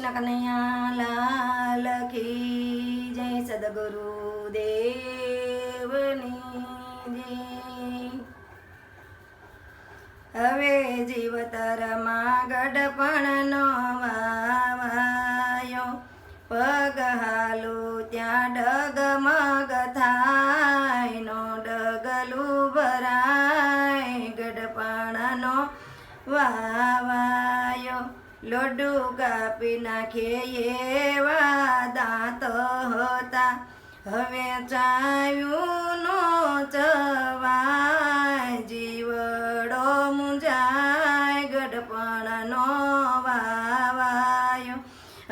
કૃષ્ણ કનૈયા લાલ કી જય સદગુરુ દેવની જય. હવે જીવતરમાં ગઢપણનો વાવાયો. પગ હાલો ત્યાં ડગમગ થાય. નો ડગલું ભરાય ગડપણનો વાવાયો. લોડુ કાપી નાખે એવા દાંત હતા. હવે ચાયું નો ચવાય જીવડો મુંજાય ગડપણનો વાવાયો.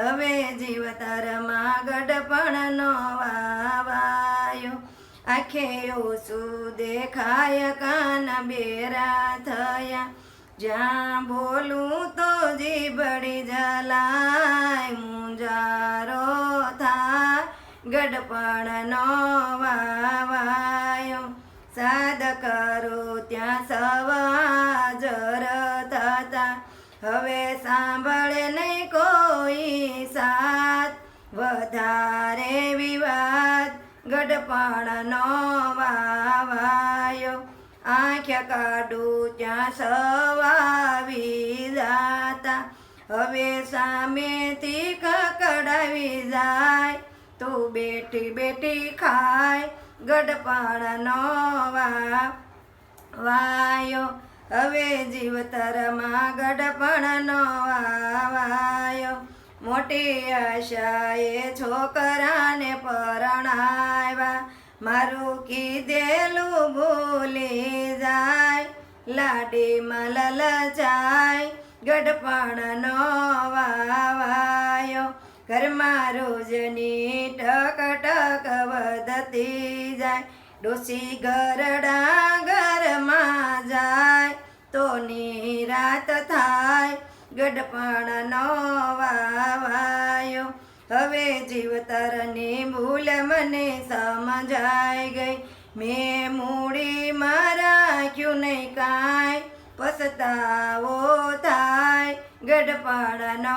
હવે જીવતરમાં ગડપણનો વાવાયો. આખે ઓછું દેખાય, કાન બેરા થયા. જ્યાં બોલું તો જીબડી જલાય મુંજારો થાય ગડપણનો વાવાયો. સાદ કરો ત્યાં સવાજર થતા. હવે સાંભળે નહીં કોઈ સાથ, વધારે વિવાદ ગડપણનો વાવાયો. આંખ કાઢું, ત્યાં સવાવી જાતા. હવે સામેથી કકડાવી જાય, તું બેઠી બેઠી ખાય ગડપાણનો વા, વાયો. હવે જીવતરમાં ગડપણનો વાયો. મોટી આશાએ છોકરાને પરણાવ્યા. મારું કીધેલું ભૂલી જાય લાડીમાં ગઢપણ નો વાવાયો. ઘરમાં રોજની ટક ટક વધતી જાય, ડોસી ગરડા ઘરમાં જાય તો રાત થાય, ગઢપણ નો વાવાયો. હવે જીવતરની ભૂલ મને સમજાઈ ગઈ. મેં મૂડીમાં રાખ્યું નહીં કાંઈ. પસતાવો થાય ગઢપાડાનો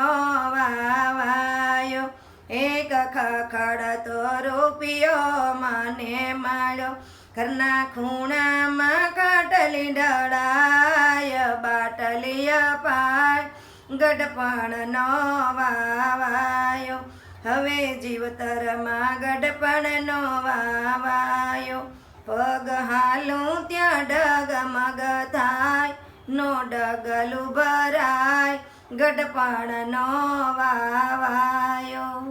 વાવાયો. એક ખખડતો રૂપિયો મને માળ્યો. ઘરના ખૂણામાં કાટલી ડળાય બાટલી પાય ગડપણનો વાવાયો. હવે જીવતરમાં ગડપણનો વાવાયો. પગ હાલું ત્યાં ડગમગ થાય. નો ડગલું ભરાય. ગડપણનો વાવાયો.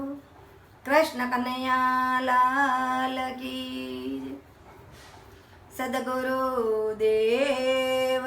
કૃષ્ણ કનૈયા લાલ કી સદગુરુ દેવ